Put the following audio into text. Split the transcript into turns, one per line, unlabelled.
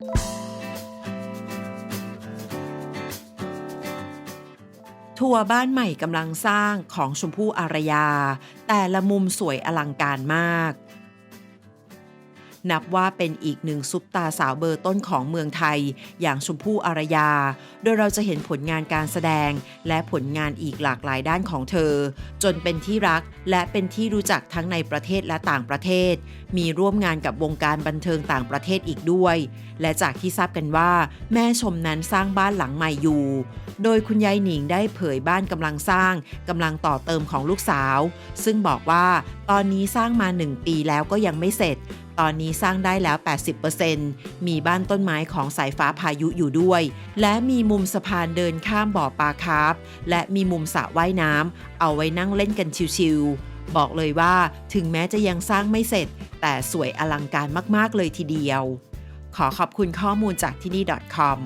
ทัวร์บ้านใหม่กำลังสร้างของชมพู่อารยา แต่ละมุมสวยอลังการมาก นับว่าเป็นอีกหนึ่งซุปตาสาวเบอร์ต้นของเมืองไทย อย่างชมพู่อารยา โดยเราจะเห็นผลงานการแสดง และผลงานอีกหลากหลายด้านของเธอ จนเป็นที่รักและเป็นที่รู้จักทั้งในประเทศและต่างประเทศ มีร่วมงานกับวงการบันเทิงต่างประเทศอีกด้วย และจากที่ทราบกันว่า แม่ชมนั้นสร้างบ้านหลังใหม่อยู่ โดยคุณยายหนิงได้เผยบ้านกำลังสร้างกำลังต่อเติมของลูกสาว ซึ่งบอกว่าตอนนี้สร้างมา1ปีแล้วก็ยังไม่เสร็จตอนนี้สร้างได้แล้ว 80%มีบ้านต้นไม้ของสายฟ้าพายุอยู่ด้วย และมีมุมสะพานเดินข้ามบ่อปลาคาร์ฟและมีมุมสระว่ายน้ำเอาไว้นั่งเล่นกันชิวๆบอกเลยว่าถึงแม้จะยังสร้างไม่เสร็จ แต่สวยอลังการมากๆเลยทีเดียว ขอขอบคุณข้อมูลจากที่นี่ .com